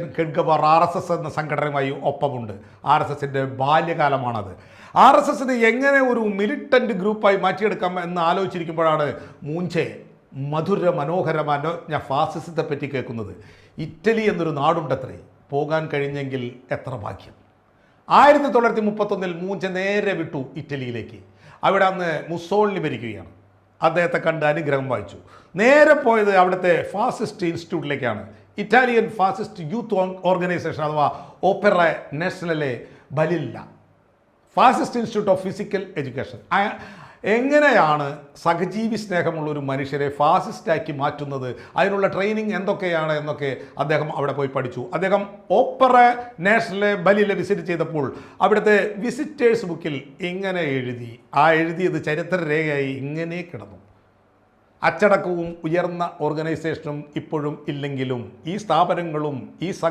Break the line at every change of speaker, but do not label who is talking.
ഖഡ്ഗവാർ R S S എന്ന സംഘടനയുമായി ഒപ്പമുണ്ട്. R S എസിന്റെ ബാല്യകാലമാണത്. ആർ എസ് എസിന് എങ്ങനെ ഒരു മിലിറ്റന്റ് ഗ്രൂപ്പായി മാറ്റിയെടുക്കാം എന്ന് ആലോചിച്ചിരിക്കുമ്പോഴാണ് മൂഞ്ചെ മധുര മനോഹരമായ ഫാസിസത്തെ പറ്റി കേൾക്കുന്നത്. ഇറ്റലി എന്നൊരു നാടുണ്ടത്രേ പോകാൻ കഴിഞ്ഞെങ്കിൽ എത്ര ഭാഗ്യം? ആയിരത്തി തൊള്ളായിരത്തി മുപ്പത്തൊന്നിൽ മൂഞ്ചെ നേരെ വിട്ടു ഇറ്റലിയിലേക്ക്. അവിടെ അന്ന് മുസോളിനി ഭരിക്കുകയാണ്. അദ്ദേഹത്തെ കണ്ട് അനുഗ്രഹം വായിച്ചു. നേരെ പോയത് അവിടുത്തെ ഫാസിസ്റ്റ് ഇൻസ്റ്റിറ്റ്യൂട്ടിലേക്കാണ് ഇറ്റാലിയൻ ഫാസിസ്റ്റ് യൂത്ത് ഓർഗനൈസേഷൻ അഥവാ Opera Nazionale Balilla. Fascist institute of physical education എങ്ങനെയാണ് സഹജീവി സ്നേഹമുള്ള ഒരു മനുഷ്യരെ ഫാസിസ്റ്റാക്കി മാറ്റുന്നത്? അതിനുള്ള ട്രെയിനിങ് എന്തൊക്കെയാണ് എന്നൊക്കെ അദ്ദേഹം അവിടെ പോയി പഠിച്ചു. അദ്ദേഹം ഓപ്പറ നാഷണലെ ബലിയിലെ വിസിറ്റ് ചെയ്തപ്പോൾ അവിടുത്തെ വിസിറ്റേഴ്സ് ബുക്കിൽ ഇങ്ങനെ എഴുതി. ആ എഴുതിയത് ചരിത്രരേഖയായി ഇങ്ങനെ കിടന്നു. അച്ചടക്കവും ഉയർന്ന ഓർഗനൈസേഷനും ഇപ്പോഴും ഇല്ലെങ്കിലും ഈ സ്ഥാപനങ്ങളും ഈ